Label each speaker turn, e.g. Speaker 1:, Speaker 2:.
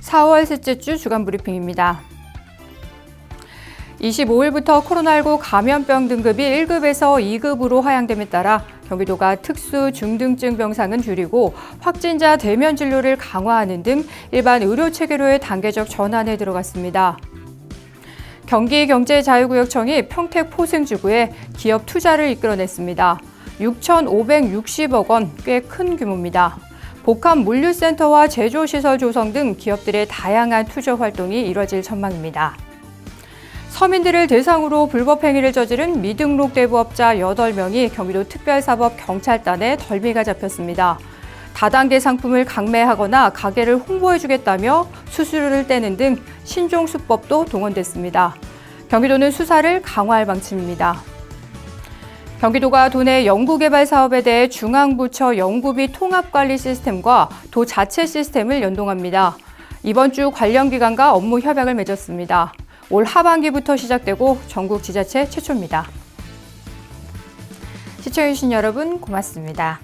Speaker 1: (4월) 셋째 주 주간 브리핑입니다. 25일부터 코로나19 감염병 등급이 1급에서 2급으로 하향됨에 따라 경기도가 특수 중등증 병상은 줄이고 확진자 대면 진료를 강화하는 등 일반 의료 체계로의 단계적 전환에 들어갔습니다. 경기경제자유구역청이 평택 포승지구에 기업 투자를 이끌어냈습니다. 6,560억 원 꽤 큰 규모입니다. 복합 물류센터와 제조시설 조성 등 기업들의 다양한 투자 활동이 이뤄질 전망입니다. 서민들을 대상으로 불법 행위를 저지른 미등록 대부업자 8명이 경기도 특별사법 경찰단에 덜미가 잡혔습니다. 다단계 상품을 강매하거나 가게를 홍보해주겠다며 수수료를 떼는 등 신종 수법도 동원됐습니다. 경기도는 수사를 강화할 방침입니다. 경기도가 도내 연구개발 사업에 대해 중앙부처 연구비 통합관리 시스템과 도 자체 시스템을 연동합니다. 이번 주 관련 기관과 업무 협약을 맺었습니다. 올 하반기부터 시작되고 전국 지자체 최초입니다. 시청해주신 여러분 고맙습니다.